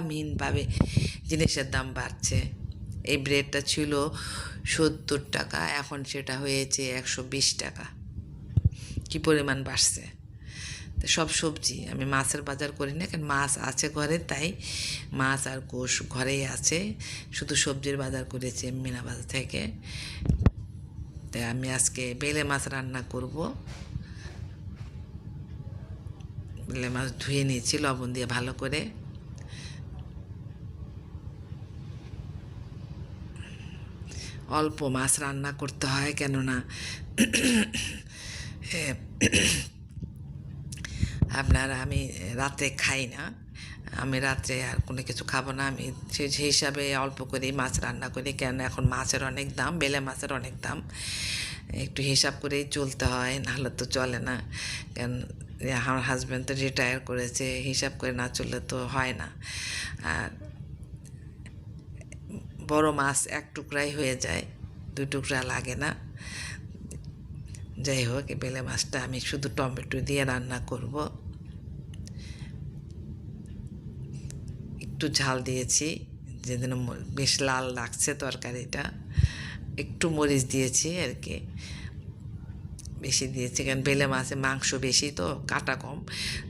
মিনভাবে জিনিসের দাম বাড়ছে। এই ব্রেডটা ছিল সত্তর টাকা, এখন সেটা হয়েছে একশো বিশ টাকা। কি পরিমাণ বাড়ছে? সব সবজি, আমি মাছের বাজার করি না, কারণ মাছ আছে ঘরে, তাই মাছ আর গোশ ঘরেই আছে। শুধু সবজির বাজার করেছি মিনা বাজার থেকে। তাই আমি আজকে বেলে মাছ রান্না করব। বেলে মাছ ধুয়ে নিয়েছি, লবণ দিয়ে ভালো করে। অল্প মাছ রান্না করতে হয় কেননা আপনার আমি রাতে খাই না, আমি রাত্রে আর কোনো কিছু খাব না, আমি সেই হিসাবে অল্প করেই মাছ রান্না করি কেন এখন মাছের অনেক দাম, বেলে মাছের অনেক দাম। একটু হিসাব করেই চলতে হয়, নাহলে তো চলে না। কেন, আমার হাজব্যান্ড তো রিটায়ার করেছে, হিসাব করে না চললে তো হয় না। আর বড় মাছ এক টুকরাই হয়ে যায়, দু টুকরা লাগে না। যাই হোক বেলে মাছটা আমি শুধু টমেটো দিয়ে রান্না করব। একটু ঝাল দিয়েছি, যেদিন বেশ লাল লাগছে তরকারিটা। একটু মরিচ দিয়েছি আর কি। বেশি দিয়েছি, কারণ বেলে মাছে মাংস বেশি তো, কাটা কম।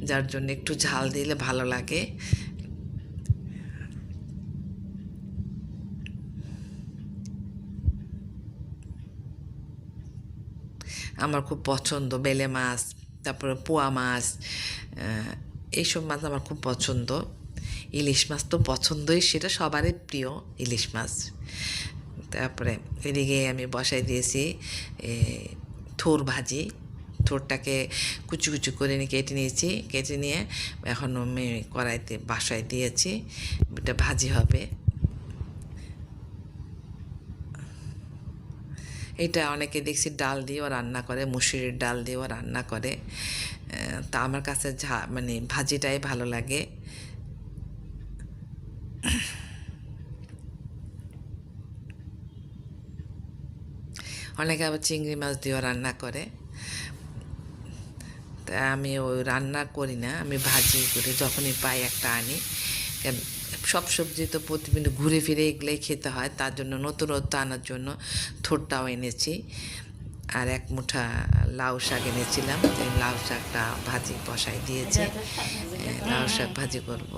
যার জন্য একটু ঝাল দিলে ভালো লাগে। আমার খুব পছন্দ, বেলে মাছ, তারপরে পোয়া মাছ এইসব মাছ আমার খুব পছন্দ। ইলিশ মাছ তো পছন্দই, সেটা সবারই প্রিয় ইলিশ মাছ। তারপরে এদিকে আমি বসাই দিয়েছি থোর ভাজি। থোরটাকে কুচু কুচু করে নিয়ে কেটে নিয়েছি, কেটে নিয়ে এখন আমি কড়াইতে বাসায় দিয়েছি, এটা ভাজি হবে। এটা অনেকে দেখছি ডাল দিয়েও রান্না করে, মুসুরির ডাল দিয়েও রান্না করে। তা আমার কাছে ঝা মানে ভাজিটাই ভালো লাগে। অনেকে আবার চিংড়ি মাছ দিয়েও রান্না করে। তা আমি ওই রান্না করি না, আমি ভাজি করে, যখনই পাই একটা আনি। সব সবজি তো প্রতিদিন ঘুরে ফিরে এগুলোই খেতে হয়, তার জন্য নতুনত্ব আনার জন্য থোরটাও এনেছি। আর এক মুঠা লাউ শাক এনেছিলাম, এই লাউ শাকটা ভাজি বসাই দিয়েছি। লাউ শাক ভাজি করব,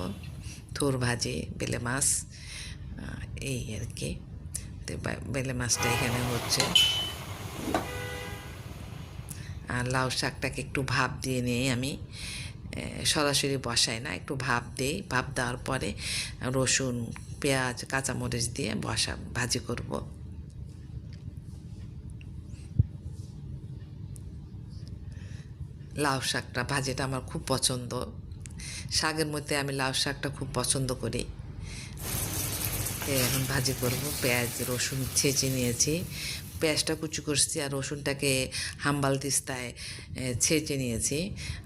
থোর ভাজি, বেলে মাছ এই আর কি। বেলে মাছটা এখানে হচ্ছে। আর লাউ শাকটাকে একটু ভাপ দিয়ে নিয়ে আমি। সরাসরি বসাই না, একটু ভাপ দিই। ভাপ দেওয়ার পরে রসুন, পেঁয়াজ, কাঁচামরিচ দিয়ে বসা, ভাজি করব। লাউ শাকটা, ভাজিটা আমার খুব পছন্দ। শাকের মধ্যে আমি লাউ শাকটা খুব পছন্দ করি। এখন ভাজি করব। পেঁয়াজ, রসুন ছেঁচে নিয়েছি। পেঁয়াজটা কুচি করছি আর রসুনটাকে হাম্বাল তিস্তায় ছেঁচে নিয়েছি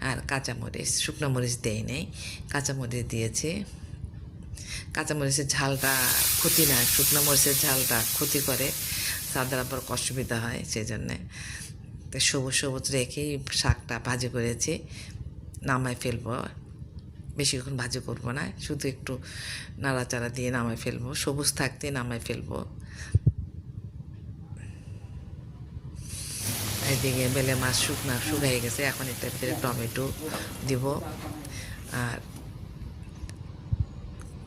আর কাঁচামরিচ, শুকনো মরিচ দেয় নেই, কাঁচামরিচ দিয়েছি। কাঁচামরিচের ঝালটা ক্ষতি না শুকনো মরিচের ঝালটা ক্ষতি করে তাদের আবার অসুবিধা হয় সেই জন্যে তো সবুজ সবুজ রেখেই শাকটা ভাজি করেছি, নামায় ফেলব বেশিক্ষণ ভাজি করব না, শুধু একটু নাড়াচাড়া দিয়ে নামায় ফেলব, সবুজ থাকতে নামায় ফেলব। এদিকে বেলে মাছ শুকনা শুকাই গেছে। এখন এটার ভিতরে টমেটো দিব। আর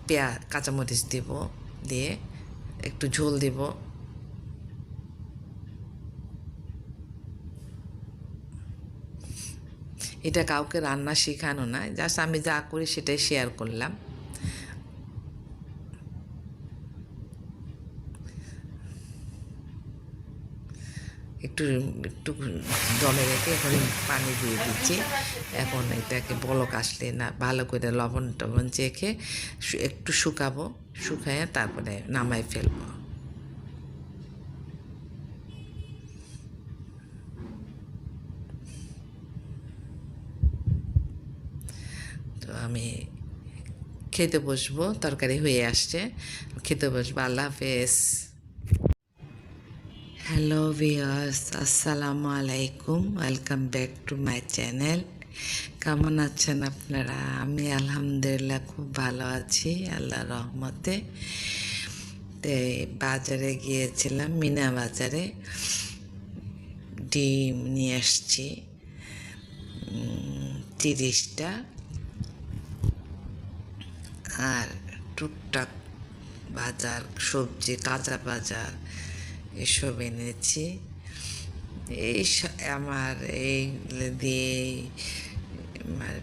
পেঁয়াজ কাঁচামরিচ দিব দিয়ে একটু ঝোল দিব। এটা কাউকে রান্না শেখানো না, জাস্ট আমি যা করি সেটাই শেয়ার করলাম। একটু একটু জলে রেখে এখন পানি দিয়ে দিচ্ছি। এখন এটাকে বলক আসলে না, ভালো করে লবণ টবণ চেখে একটু শুকাবো, শুকায় তারপরে নামাই ফেলব। তো আমি খেতে বসবো, তরকারি হয়ে আসছে। খেতে বসবো, আল্লাহ হাফেজ। হ্যালো ভিয়ার্স আসসালামু আলাইকুম welcome back to my channel কেমন আছেন আপনারা? আমি আলহামদুলিল্লাহ খুব ভালো আছি, আল্লাহ রহমতে। তো, বাজারে গিয়েছিলাম, মিনা বাজারে। ডিম নিয়ে আসছি। তিরিশটা। আর টুকটাক বাজার, সবজি, কাঁচা বাজার। এসব এনেছি। এই আমার এইগুলো দিয়ে আমার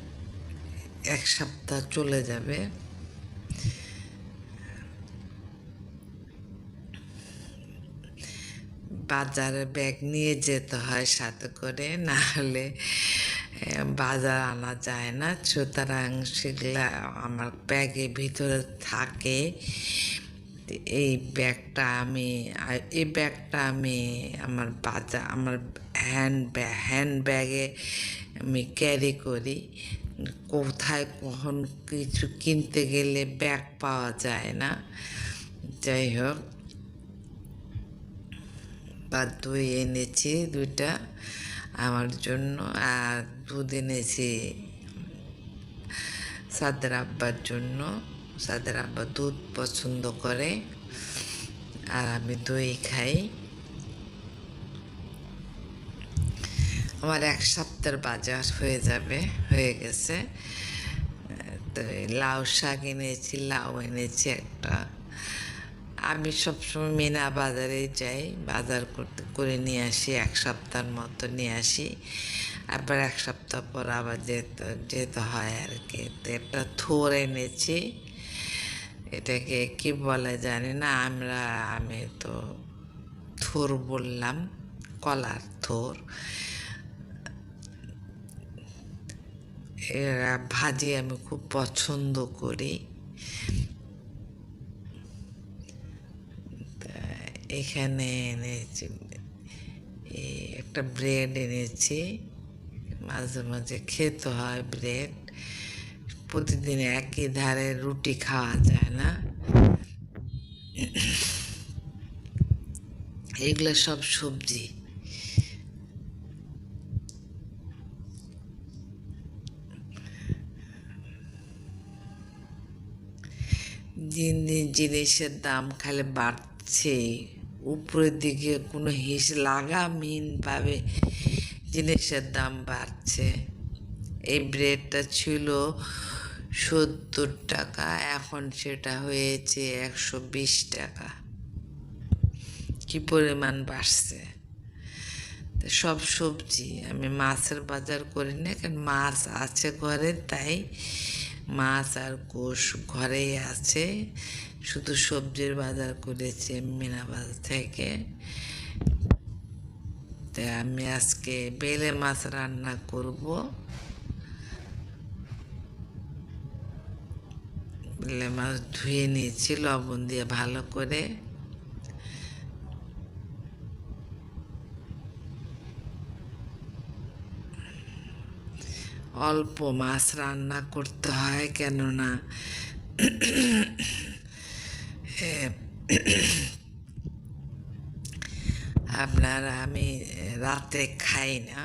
এক সপ্তাহ চলে যাবে। বাজারে ব্যাগ নিয়ে যেতে হয় সাথে করে, না হলে বাজার আনা যায় না। সুতরাং সেগুলা আমার ব্যাগের ভিতরে থাকে। এই ব্যাগটা আমি এই ব্যাগটা আমি আমার বাজা, আমার হ্যান্ড ব্যাগ হ্যান্ড ব্যাগে আমি ক্যারি করি। কোথায় কখন কিছু কিনতে গেলে ব্যাগ পাওয়া যায় না। যাই হোক, বা দই এনেছি দুইটা আমার জন্য, আর দুধ এনেছি সাদের আব্বার জন্য। সাদের আব্বা দুধ পছন্দ করে, আর আমি দই খাই। আমার এক সপ্তাহের বাজার হয়ে যাবে, হয়ে গেছে। তো লাউ শাক এনেছি, লাউ এনেছি একটা। আমি সবসময় মিনা বাজারে যাই, বাজার করতে, করে নিয়ে আসি, এক সপ্তাহের মতো নিয়ে আসি। আবার এক সপ্তাহ পর আবার যেতে যেতে হয় আর কি। তো একটা থোর এনেছি। এটাকে কি বলে জানি না, আমরা, আমি তো থোর বললাম, কলার থোর। এরা ভাজি আমি খুব পছন্দ করি। এখানে এনেছি একটা ব্রেড এনেছি, মাঝে মাঝে খেতে হয় ব্রেড। প্রতিদিন একই ধারে রুটি খাওয়া যায় না। এগুলো সব সবজি। দিন দিন জিনিসের দাম খালি বাড়ছে। উপরের দিকে কোনো হিস লাগামহীনভাবে জিনিসের দাম বাড়ছে। এই ব্রেডটা ছিল সত্তর টাকা, এখন সেটা হয়েছে একশো বিশ টাকা। কি পরিমাণ বাড়ছে? সব সবজি আমি মাছের বাজার করি না, কারণ মাছ আছে ঘরে, তাই মাছ আর গোশ ঘরেই আছে। শুধু সবজির বাজার করেছি মিনা বাজার থেকে। তা আমি আজকে বেলে মাছ রান্না করব। বেলে, মাছ ধুয়ে নিয়েছি, লবণ দিয়ে ভালো করে। অল্প মাছ রান্না করতে হয়, কেননা আপনার আমি রাতে খাই না।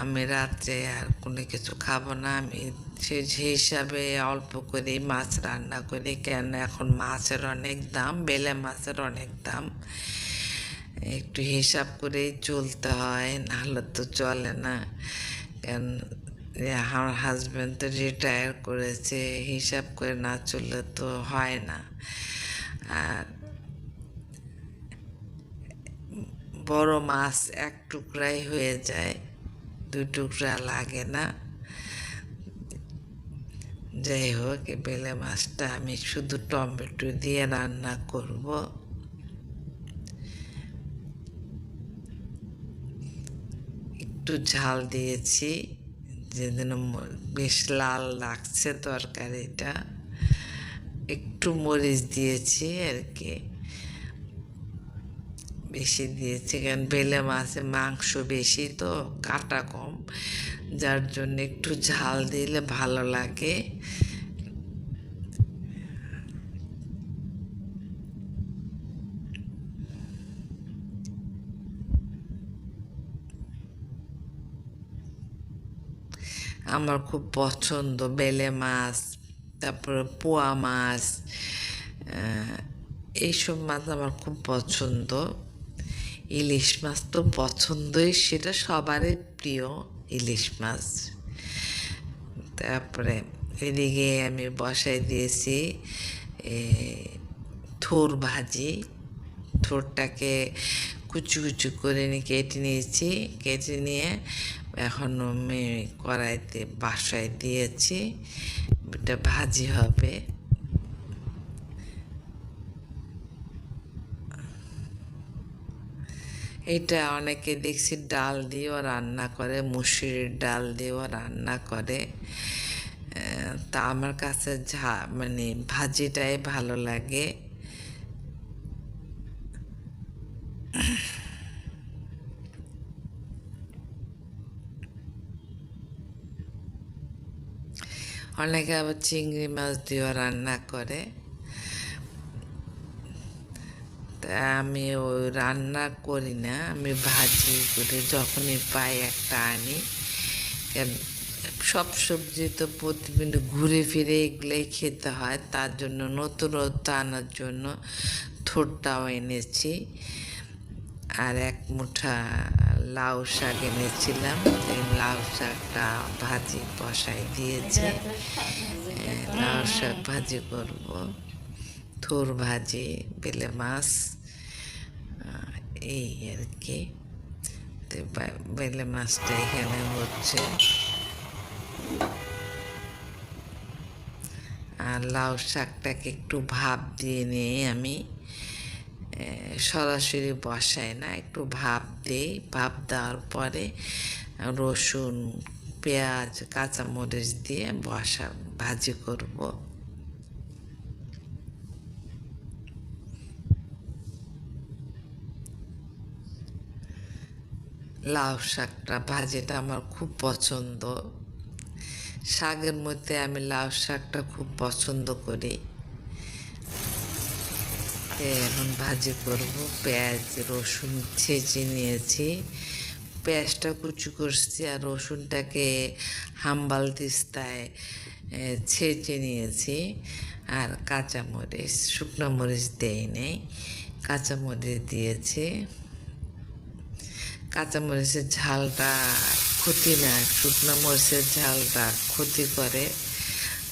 আমি রাত্রে আর কোনো কিছু খাব না, আমি সে হিসাবে অল্প করে মাছ রান্না করি, কেন এখন মাছের অনেক দাম, বেলে মাছের অনেক দাম। একটু হিসাব করেই চলতে হয়, নাহলে তো চলে না। কেন আমার হাজব্যান্ড তো রিটায়ার করেছে, হিসাব করে না চললে তো হয় না। আর বড় মাছ এক টুকরাই হয়ে যায়, দুই টুকরা লাগে না। যাই হোক বেলে মাছটা আমি শুধু টমেটো দিয়ে রান্না করব। একটু ঝাল দিয়েছি, যেদিন বেশ লাল লাগছে তরকারিটা। একটু মরিচ দিয়েছি আর কি। বেশি দিয়েছি, কারণ বেলে মাছে মাংস বেশি, তো কাটা কম। যার জন্য একটু ঝাল দিলে ভালো লাগে। আমার খুব পছন্দ বেলে মাছ, তারপরে পোয়া মাছ এইসব মাছ আমার খুব পছন্দ। ইলিশ মাছ তো পছন্দই, সেটা সবারই প্রিয়। ইলিশ মাছ। তারপরে এদিকে আমি বসাই দিয়েছি থোর ভাজি। থোরটাকে কুচু কুচু করে নিয়ে কেটে নিয়েছি, কেটে নিয়ে এখন আমি কড়াইতে বাসায় দিয়েছি। এটা ভাজি হবে। এটা অনেকে দেখছি ডাল দিয়েও রান্না করে, মুসুরির ডাল দিয়েও রান্না করে। তা আমার কাছে ঝা মানে ভাজিটাই ভালো লাগে। অনেকে আবার চিংড়ি মাছ দিয়েও রান্না করে তা আমি ওই রান্না করি না, আমি ভাজি করে যখনই পাই একটা আনি। সব সবজি তো প্রতিদিন ঘুরে ফিরে এগুলোই খেতে হয়, তার জন্য নতুনত্ব আনার জন্য থোরটাও এনেছি। আর এক মুঠা লাউ শাক এনেছিলাম, এই লাউ শাকটা ভাজি বসাই দিয়েছি। লাউ শাক ভাজি করব। থোর ভাজি, বেলে মাছ এই আর কি। বেলে মাছটা এখানে হচ্ছে। আর লাউ শাকটাকে একটু ভাপ দিয়ে নিয়ে আমি সরাসরি বসাই না, একটু ভাপ দিই। ভাপ দেওয়ার পরে রসুন, পেঁয়াজ, কাঁচামরিচ দিয়ে বসা, ভাজি করব। লাউ শাকটা ভাজিটা আমার খুব পছন্দ। শাকের মধ্যে আমি লাউ শাকটা খুব পছন্দ করি। এখন ভাজি করব পেঁয়াজ, রসুন ছেঁচে নিয়েছি। পেঁয়াজটা কুচি করছি আর রসুনটাকে হাম্বাল তিস্তায় ছেঁচে নিয়েছি। আর কাঁচামরিচ, শুকনো মরিচ দেই নেই কাঁচামরিচ দিয়েছি। কাঁচামরিচের ঝালটা ক্ষতি না শুকনো মরিচের ঝালটা ক্ষতি করে।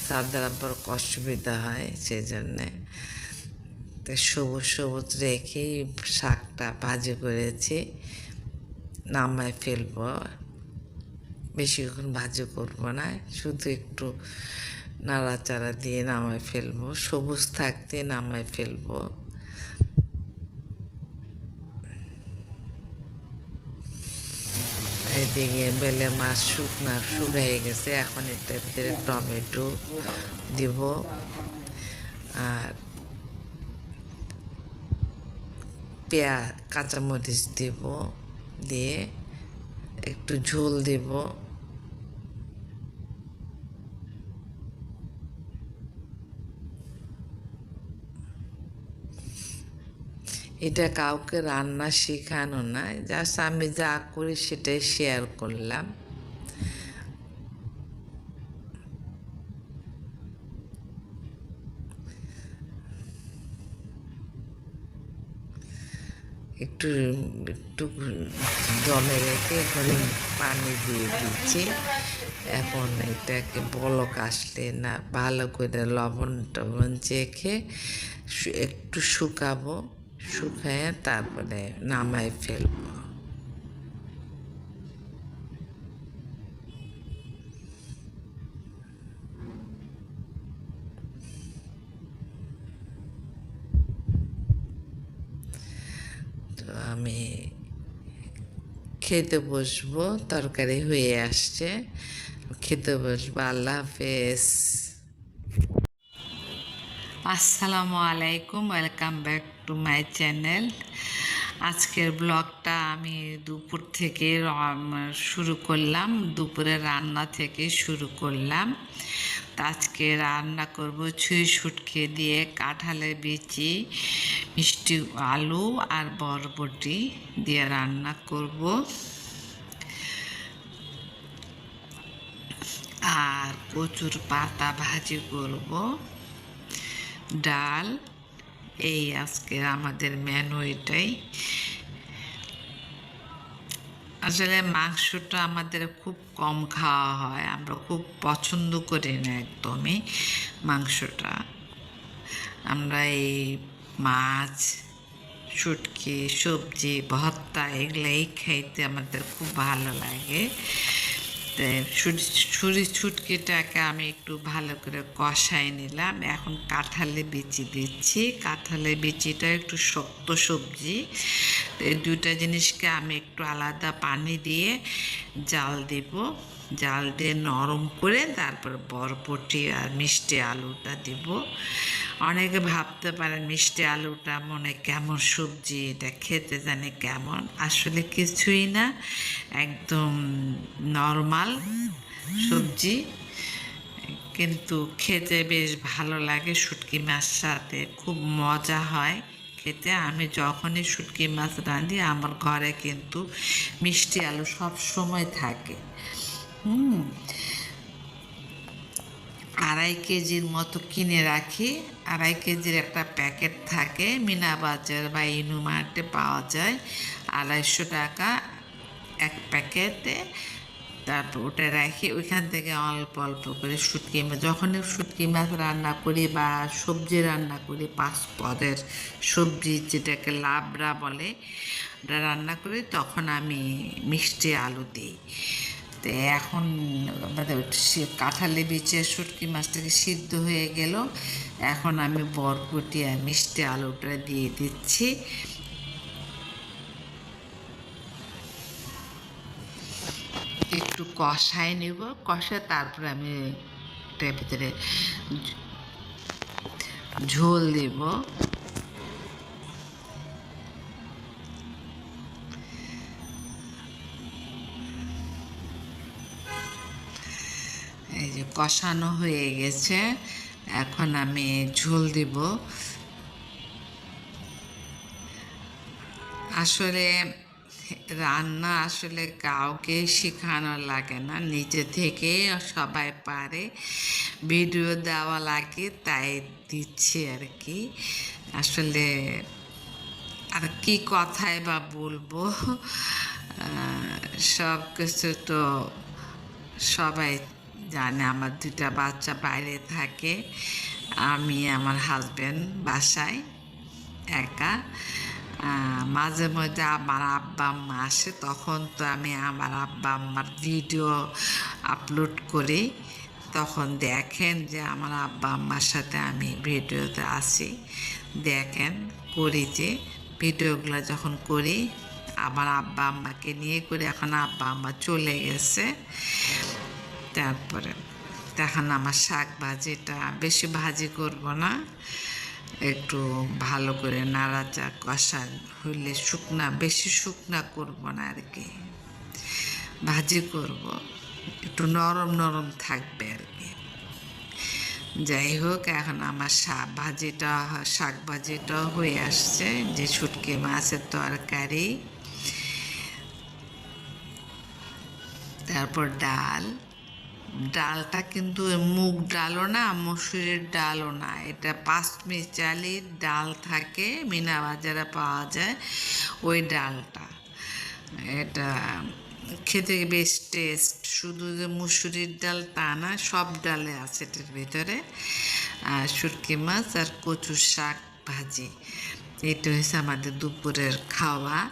তাদের আবার অসুবিধা হয় সেই জন্যে তো সবুজ সবুজ রেখেই শাকটা ভাজি করেছি, নামায় ফেলব। বেশিক্ষণ ভাজি করব না, শুধু একটু নাড়াচাড়া দিয়ে নামায় ফেলব। সবুজ থাকতে নামায় ফেলব। এদিকে বেলে মাছ শুকনা, শুকিয়ে গেছে। এখন এটার ভিতরে টমেটো দিব। আর পেঁয়াজ কাঁচামরিচ দিব। দিয়ে একটু ঝোল দেব। এটা কাউকে রান্না শেখানো না জাস্ট আমি যা করি সেটাই শেয়ার করলাম। একটু একটু জলে রেখে এখানে পানি দিয়ে দিচ্ছি। এখন এটাকে বলক আসলে না, ভালো করে লবণ টবণ চেখে একটু শুকাবো। শুকায় তারপরে নামায় ফেলব। তো আমি খেতে বসবো, তরকারি হয়ে আসছে। খেতে বসবো, আল্লাহ হাফেজ। আসসালামু আলাইকুম, welcome back to my channel আজকের ব্লগটা আমি দুপুর থেকে শুরু করলাম। দুপুরে রান্না থেকে শুরু করলাম। আজকে রান্না করব ছুঁই শুটকে দিয়ে কাঁঠালের বিচি, মিষ্টি আলু আর বরবটি দিয়ে রান্না করব। আর কচুর পাতা ভাজি করব। ডাল এই আজকে আমাদের মেনু এটাই। আসলে মাংসটা আমাদের খুব কম খাওয়া হয়, আমরা খুব পছন্দ করি না একদমই মাংসটা। আমরা এই মাছ, শুটকি, সবজি, ভর্তা এগুলাই খাইতে আমাদের খুব ভালো লাগে। ছুরি, ছুটকিটাকে আমি একটু ভালো করে কষাই নিলাম। এখন কাঁঠালে বিচি দিচ্ছি। কাঁঠালে বিচিটা একটু শক্ত সবজি। এই দুটা জিনিসকে আমি একটু আলাদা পানি দিয়ে জাল দেব। জাল দিয়ে নরম করে তারপর বরবটি আর মিষ্টি আলুটা দেব। অনেকে ভাবতে পারেন মিষ্টি আলুটা মনে কেমন, সবজি এটা খেতে জানে কেমন। আসলে কিছুই না, একদম নর্মাল সবজি। কিন্তু খেতে বেশ ভালো লাগে, শুটকি মাছ সাথে খুব মজা হয় খেতে। আমি যখনই শুটকি মাছ রাঁধি, আমার ঘরে কিন্তু মিষ্টি আলু সব সময় থাকে। হুম আড়াই কেজির মতো কিনে রাখি। আড়াই কেজির একটা প্যাকেট থাকে, মিনা বাজার বা ইনুমার্টে পাওয়া যায়। আড়াইশো টাকা এক প্যাকেটে। তারপর ওটা রাখি, ওইখান থেকে অল্প অল্প করে শুটকি মাছ যখনই শুটকি মাছ রান্না করি বা সবজি রান্না করি, পাঁচ পদের সবজি যেটাকে লাবড়া বলে, ওটা রান্না করি, তখন আমি মিষ্টি আলু দিই। তো এখন সে কাঁঠালে বিচে শুটকি মাছটাকে সিদ্ধ হয়ে গেল। এখন আমি বরবটি আর মিষ্টি আলুটা দিয়ে দিচ্ছি। একটু কষাই নেব। কষায় তারপরে আমি ভিতরে ঝোল দেব। কষানো হয়ে গেছে। এখন আমি ঝোল দিব। আসলে রান্না আসলে কাউকে শেখানো লাগে না, নিজে থেকে সবাই পারে। ভিডিও দেওয়া লাগে, তাই দিচ্ছি আর কি। আসলে আর কি কথাই বা বলব? সব কিছু তো সবাই জানে আমার দুটা বাচ্চা বাইরে থাকে। আমি আমার হাজব্যান্ড বাসায় একা। মাঝে মধ্যে আমার আব্বা আম্মা আসে, তখন তো আমি আমার আব্বা আম্মার ভিডিও আপলোড করি। তখন দেখেন যে আমার আব্বা আম্মার সাথে আমি ভিডিওতে আসি দেখেন, করি যে ভিডিওগুলো যখন করি, আমার আব্বা আম্মাকে নিয়ে করে এখন আব্বা আম্মা চলে গেছে। তারপরে তখন আমার শাক ভাজিটা। বেশি ভাজি করব না, একটু ভালো করে নাড়াচা কষা হইলে শুকনা, বেশি শুকনা করব না আর কি ভাজি করব, একটু নরম নরম থাকবে আর কি যাই হোক, এখন আমার শাক ভাজিটা, শাক ভাজিটাও হয়ে আসছে, যে শুটকি মাছের তরকারি। তারপর ডাল। ডালটা কিন্তু মুগ ডালও না, মসুরের ডালও না। এটা পাঁচমি চালির ডাল থাকে, মিনা বাজারে পাওয়া যায় ওই ডালটা। এটা খেতে বেশ টেস্ট শুধু যে মুসুরির ডাল তা না, সব ডালে আছে এটার ভিতরে। আর সুটকি মাছ আর কচুর শাক ভাজি। এটা হয়েছে আমাদের দুপুরের খাওয়া।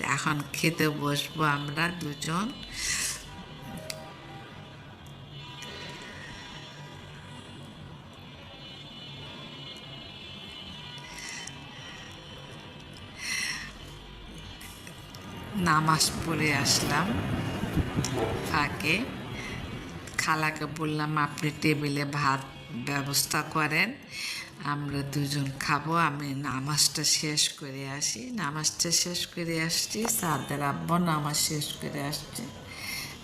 এখন খেতে বসবো আমরা দুজন। নামাজ পড়ে আসলাম। ফাঁকে। খালাকে বললাম, আপনি টেবিলে ভাত ব্যবস্থা করেন, আমরা দুজন খাব, আমি নামাজটা শেষ করে আসি। নামাজটা শেষ করে আসছি সাদের আব্বা নামাজ শেষ করে আসছে।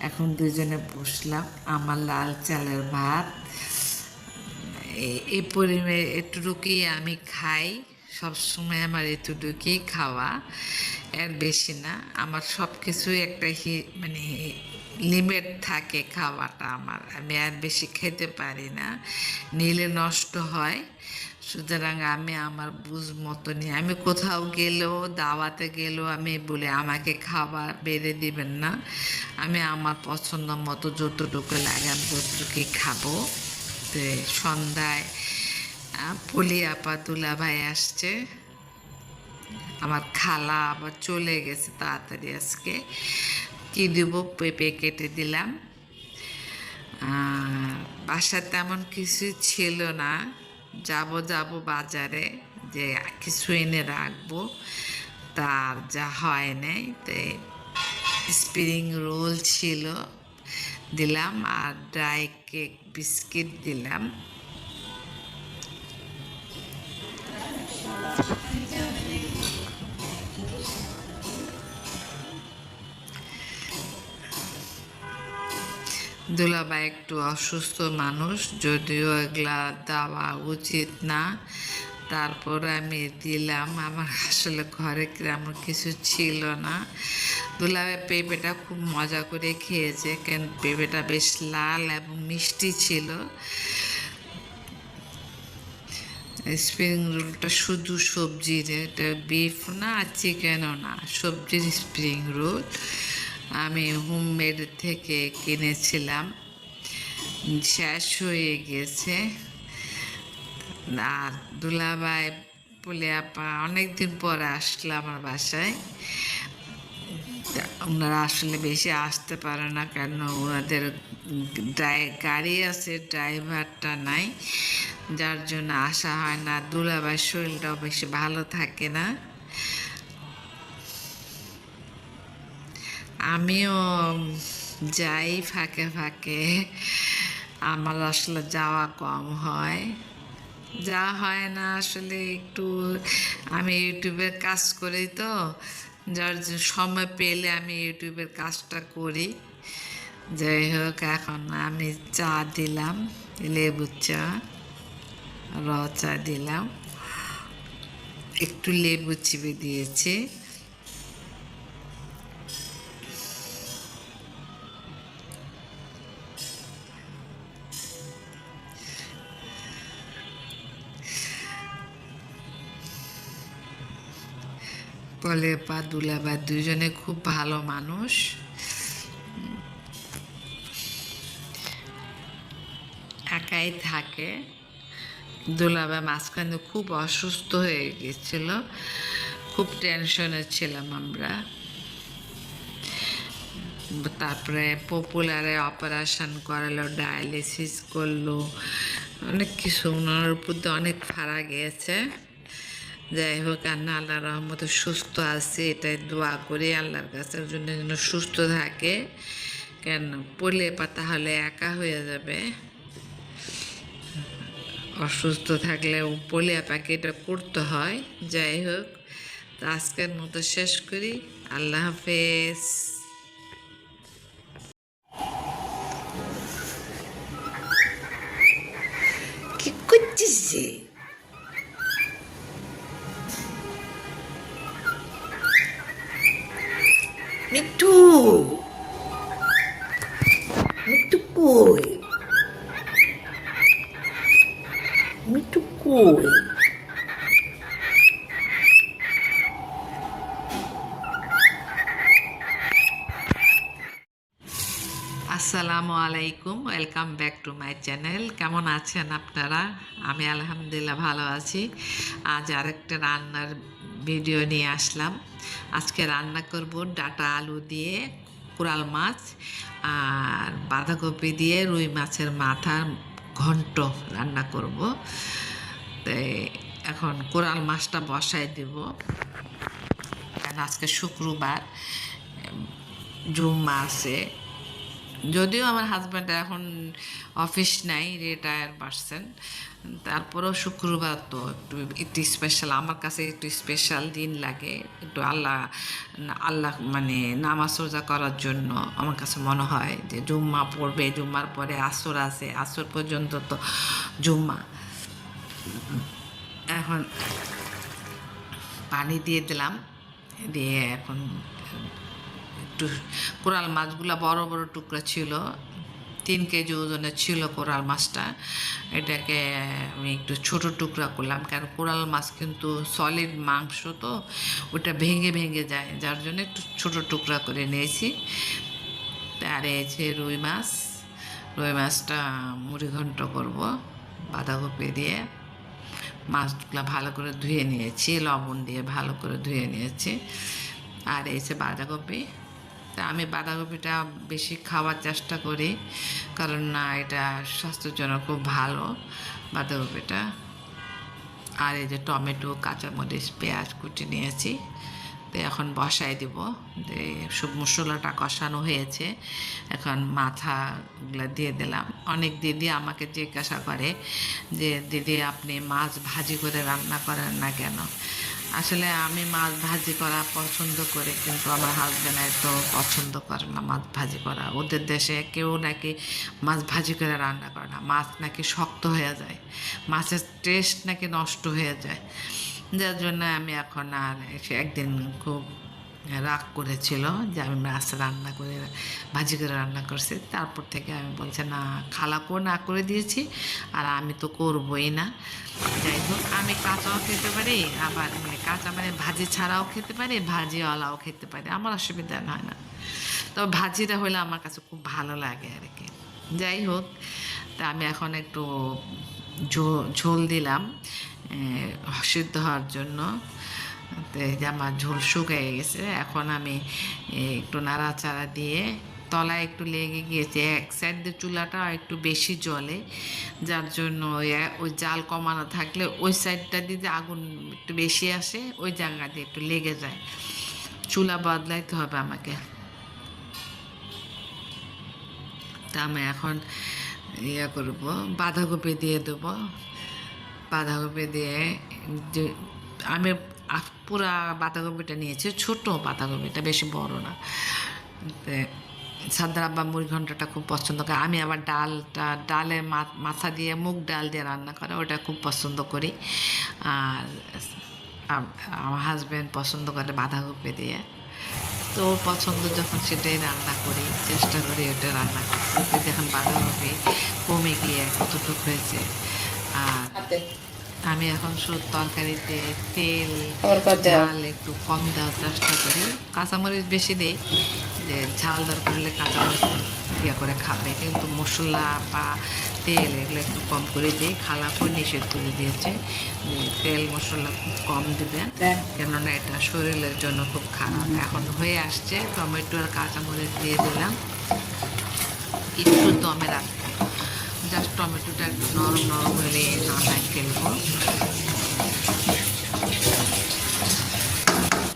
এখন দুজনে বসলাম, আমার লাল চালের ভাত। এ পরিমাণে, এটুকুই আমি খাই। সবসময় আমার এতটুকুই খাওয়া, এর বেশি না। আমার সব কিছুই একটা হি মানে লিমিট থাকে খাওয়াটা আমার। আমি আর বেশি খেতে পারি না। নিলে নষ্ট হয়। সুতরাং আমি আমার বুঝ মতো নিয়ে, আমি কোথাও গেলেও, দাওয়াতে গেলেও আমি বলে, আমাকে খাবার বেড়ে দিবেন না। আমি আমার পছন্দ মতো যতটুকু লাগে আমি ততটুকুই খাব। তো সন্ধ্যায় পলি আপা তুলা ভাই আসছে। আমার খালা আবার চলে গেছে তাড়াতাড়ি আজকে। কি দিব? পেঁপে কেটে দিলাম। বাসায় তেমন কিছু ছিল না। যাব যাব বাজারে যে কিছু এনে রাখব। তার যা হয় নাই, তো স্প্রিং রোল ছিল। দিলাম আর ড্রাই কেক বিস্কিট দিলাম। দুলাভাই একটু অসুস্থ মানুষ, যদিও এগুলা দেওয়া উচিত না। তারপর আমি দিলাম, আমার আসলে ঘরে তেমন কিছু ছিল না। দুলাভাই পেঁপেটা খুব মজা করে খেয়েছে, কেন পেঁপেটা বেশ লাল এবং মিষ্টি ছিল। স্প্রিং রোলটা শুধু সবজির, এটা বিফ না চিকেনও না, সবজির স্প্রিং রোল আমি হোমমেড থেকে কিনেছিলাম। শেষ হয়ে গেছে। আর দুলাভাই বলে, আপা, অনেকদিন পরে আসলো আমার বাসায়। ওনারা আসলে বেশি আসতে পারে না কেন? ওনাদের গাড়ি আছে, ড্রাইভারটা নাই। যার জন্য আসা হয় না। দুলাভাই শরীরটাও বেশি ভালো থাকে না। আমিও যাই ফাঁকে ফাঁকে। আমার আসলে যাওয়া কম হয়। যা হয় না আসলে একটু, আমি ইউটিউবের কাজ করি তো। যার সময় পেলে আমি ইউটিউবের কাজটা করি। যাই হোক, এখন আমি চা দিলাম লেবু চা, র চা দিলাম। একটু লেবু চিপে দিয়েছি। বলে পা দুলাবা দুজনে খুব ভালো মানুষ। একাই থাকে। দুলাবা মাঝখানে খুব অসুস্থ হয়ে গেছিল। খুব টেনশনে ছিলাম আমরা। তারপরে পপুলারে অপারেশন করালো ডায়ালিসিস করল। অনেক কিছু, ওনার উপর অনেক ফাড়া গিয়েছে। যাই হোক আন্না আল্লাহ রহমতে সুস্থ আছে, এটাই দোয়া করি আল্লাহর কাছে। জন্য যেন সুস্থ থাকে। কেন? পড়লে পা তাহলে একা হয়ে যাবে। অসুস্থ থাকলে পলে পাকে এটা করতে হয়। যাই হোক তো আজকের মতো শেষ করি। আল্লাহ হাফেজ। কি করছিস মিঠু। মিঠু কই? মিঠু কই? আসসালামু আলাইকুম welcome back to my channel কেমন আছেন আপনারা? আমি আলহামদুলিল্লাহ ভালো আছি। আজ আরেকটা রান্নার ভিডিও নিয়ে আসলাম। আজকে রান্না করব ডাটা আলু দিয়ে কোরাল মাছ আর বাঁধাকপি দিয়ে রুই মাছের মাথার ঘন্ট রান্না করব। এখন কোরাল মাছটা বসাই দেব। কারণ আজকে শুক্রবার জুম্মা আছে। যদিও আমার হাজব্যান্ড এখন অফিস নাই রিটায়ার পারসেন তারপরেও শুক্রবার তো একটু একটু স্পেশাল আমার কাছে একটু স্পেশাল দিন লাগে, একটু আল্লাহ আল্লাহ মানে নামাজ রোজা করার জন্য আমার কাছে মনে হয় যে জুম্মা পড়বে, জুম্মার পরে আসর আছে, আসর পর্যন্ত তো জুম্মা। এখন পানি দিয়ে দিলাম, দিয়ে এখন একটু কোরাল মাছগুলো বড় বড় টুকরা ছিল, তিন কেজি ওজনের ছিল কোরাল মাছটা। এটাকে আমি একটু ছোট টুকরা করলাম, কারণ কোরাল মাছ কিন্তু সলিড মাংস তো, ওটা ভেঙে ভেঙে যায়, যার জন্য একটু ছোট টুকরা করে নিয়েছি। আর যে রুই মাছ, রুই মাছটা মুড়ি ঘন্ট করব, বাঁধাকপি দিয়ে। মাছগুলো ভালো করে ধুয়ে নিয়েছি, লবণ দিয়ে ভালো করে ধুয়ে নিয়েছি। আর যে বাঁধাকপি তা আমি বাঁধাকপিটা বেশি খাওয়ার চেষ্টা করি, কারণ না, এটা স্বাস্থ্যের জন্য খুব ভালো বাঁধাকপিটা। আর এই যে টমেটো, কাঁচামরিচ, পেঁয়াজ কুটি নিয়েছি, তো এখন বসাই দিব। সব মশলাটা কষানো হয়েছে, এখন মাথাগুলো দিয়ে দিলাম। অনেক দিদি আমাকে জিজ্ঞাসা করে যে, দিদি, আপনি মাছ ভাজি করে রান্না করেন না কেন? আসলে আমি মাছ ভাজি করা পছন্দ করি, কিন্তু আমার হাজব্যান্ড এত পছন্দ করে না মাছ ভাজি করা। ওদের দেশে কেউ নাকি মাছ ভাজি করে রান্না করে না, মাছ নাকি শক্ত হয়ে যায়, মাছের টেস্ট নাকি নষ্ট হয়ে যায়। যার জন্য আমি এখন আর একদিন খুব রাগ করেছিল যে আমি মাছ রান্না করে, ভাজি করে রান্না করছি। তারপর থেকে আমি বলছি, না খালাকেও না করে দিয়েছি, আর আমি তো করবই না। যাই হোক আমি কাঁচাও খেতে পারি, আবার মানে কাঁচা মানে ভাজি ছাড়াও খেতে পারি, ভাজিওয়ালাও খেতে পারি। আমার অসুবিধা হয় না। তবে ভাজিটা হলে আমার কাছে খুব ভালো লাগে আর কি। যাই হোক তা আমি এখন একটু ঝোল দিলাম সিদ্ধ হওয়ার জন্য। তো এই যে আমার ঝোল শুকিয়ে গেছে। এখন আমি একটু নাড়াচাড়া দিয়ে তলায় একটু লেগে গিয়েছে। এক সাইড দিয়ে চুলাটা একটু বেশি জ্বলে, যার জন্য ওই- জাল কমানো থাকলে ওই সাইডটা দিয়ে আগুন একটু বেশি আসে, ওই জায়গা দিয়ে একটু লেগে যায়। চুলা বদলাইতে হবে আমাকে। তা আমি এখন ইয়ে করব, বাঁধাকপি দিয়ে দেবো। বাঁধাকপি দিয়ে আমি পুরা বাঁধাকপিটা নিয়েছি, ছোট বাঁধাকপিটা বেশি বড় না। সাদ্দার আব্বা মুড়ি ঘন্টটা খুব পছন্দ করে। আমি আবার ডালটা, ডালে মাথা দিয়ে মুগ ডাল দিয়ে রান্না করে, ওটা খুব পছন্দ করি। আর আমার হাজব্যান্ড পছন্দ করে বাঁধাকপি দিয়ে। তো ওর পছন্দ যখন সেটাই রান্না করি, চেষ্টা করি ওটা রান্না করতে। দেখুন বাঁধাকপি কমে গিয়ে কতটুকু হয়েছে। আর আমি এখন শুধু তরকারিতে তেল ঝাল একটু কম দেওয়ার চেষ্টা করি। কাঁচামরিচ বেশি দিই যে ঝাল দরকার হলে কাঁচামরিচ ইয়ে করে খাবে। কিন্তু মশলা বা তেল এগুলো একটু কম করে দিই। খালাপও নিষেধ করে দিয়েছে যে তেল মশলা খুব কম দেবেন কেননা এটা শরীরের জন্য খুব খারাপ। এখন হয়ে আসছে টমেটো আর কাঁচামরিচ দিয়ে দিলাম। একটু দমে রাখব just tomato that normal normally not like in